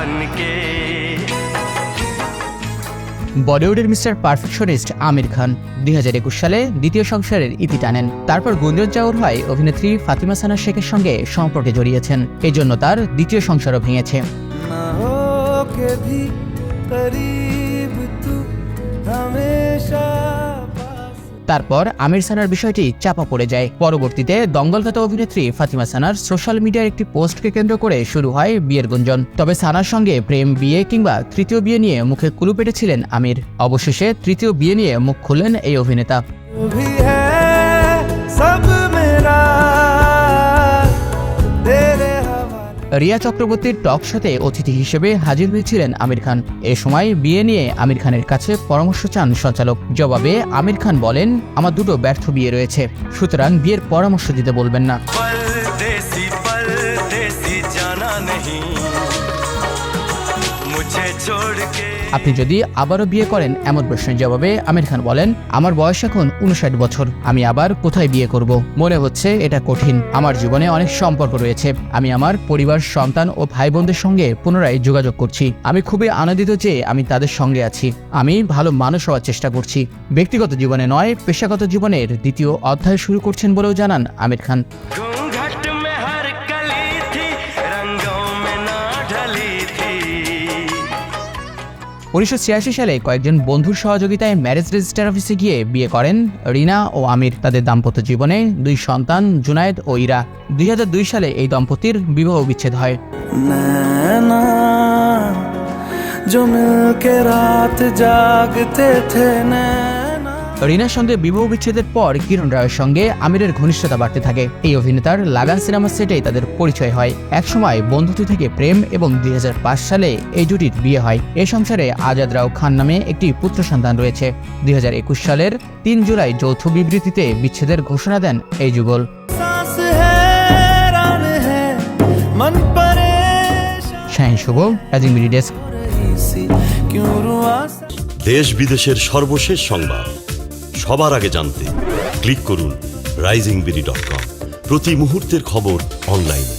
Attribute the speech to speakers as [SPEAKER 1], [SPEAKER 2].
[SPEAKER 1] बनके
[SPEAKER 2] বলিউডের mister perfectionist Aamir Khan দুই সালে দ্বিতীয় সংসারের ইতি টানেন তারপর গুঞ্জন চাউর হয় অভিনেত্রী ফাতিমা সানা শেখের সঙ্গে সম্পর্কে জড়িয়েছেন এজন্য তার দ্বিতীয় সংসারও ভেঙেছে
[SPEAKER 3] ना हो
[SPEAKER 2] তারপর আমির সানার বিষয়টি চাপা পড়ে যায়। পরবর্তীতে দঙ্গলগত অভিনেত্রী ফাতিমা সানার সোশ্যাল মিডিয়ার একটি পোস্টকে কেন্দ্র করে শুরু হয় বিয়ের গুঞ্জন। তবে সানার সঙ্গে প্রেম বিয়ে কিংবা তৃতীয় বিয়ে নিয়ে মুখে কুলু পেটেছিলেন আমির। অবশেষে তৃতীয় বিয়ে নিয়ে মুখ খুললেন এই অভিনেতা। রিয়া চক্রবর্তীর টক শোতে অতিথি হিসেবে হাজির হয়েছিলেন আমির খান। এ সময় বিয়ে নিয়ে আমির খানের কাছে পরামর্শ চান সঞ্চালক। জবাবে আমির খান বলেন, আমার দুটো ব্যর্থ বিয়ে রয়েছে, সুতরাং বিয়ের পরামর্শ দিতে বলবেন না। আপনি যদি আবারও বিয়ে করেন এমন প্রশ্নের জবাবে আমির খান বলেন আমার বয়স এখন উনষাট বছর আমি আবার কোথায় বিয়ে করব? মনে হচ্ছে এটা কঠিন। আমার জীবনে অনেক সম্পর্ক রয়েছে। আমি আমার পরিবার সন্তান ও ভাই বোনদের সঙ্গে পুনরায় যোগাযোগ করছি। আমি খুবই আনন্দিত যে আমি তাদের সঙ্গে আছি। আমি ভালো মানুষ হওয়ার চেষ্টা করছি। ব্যক্তিগত জীবনে নয় পেশাগত জীবনের দ্বিতীয় অধ্যায় শুরু করছেন বলেও জানান আমির খান। উনিশশো সালে কয়েকজন বন্ধুর সহযোগিতায় ম্যারেজ রেজিস্টার অফিসে গিয়ে বিয়ে করেন রিনা ও আমির তাদের দাম্পত্য জীবনে দুই সন্তান জুনায়েদ ও ইরা দুই সালে এই দম্পতির বিবাহ বিচ্ছেদ হয়
[SPEAKER 3] नैना जो मिलके रात जागते थे नैना
[SPEAKER 2] রিনার সঙ্গে বিবাহ বিচ্ছেদের পর কিরণ রায়ের সঙ্গে আমিরের ঘনিষ্ঠতা বাড়তে থাকে। এই অভিনেতার লাগান সিনেমা সেটেই তাদের পরিচয় হয়। একসময় বন্ধুত্ব থেকে প্রেম এবং দুই হাজার পাঁচ সালে এই জুটির বিয়ে হয়। এ সংসারে আজাদ রাও খান নামে একটি পুত্র সন্তান রয়েছে। দু হাজার একুশ সালের তিন জুলাই যৌথ বিবৃতিতে বিচ্ছেদের ঘোষণা দেন এই যুগল। শুভ
[SPEAKER 4] দেশ বিদেশের সর্বশেষ সংবাদ। সবার আগে জানতে ক্লিক করুন রাইজিং বিডি ডট কম প্রতি মুহূর্তের খবর অনলাইনে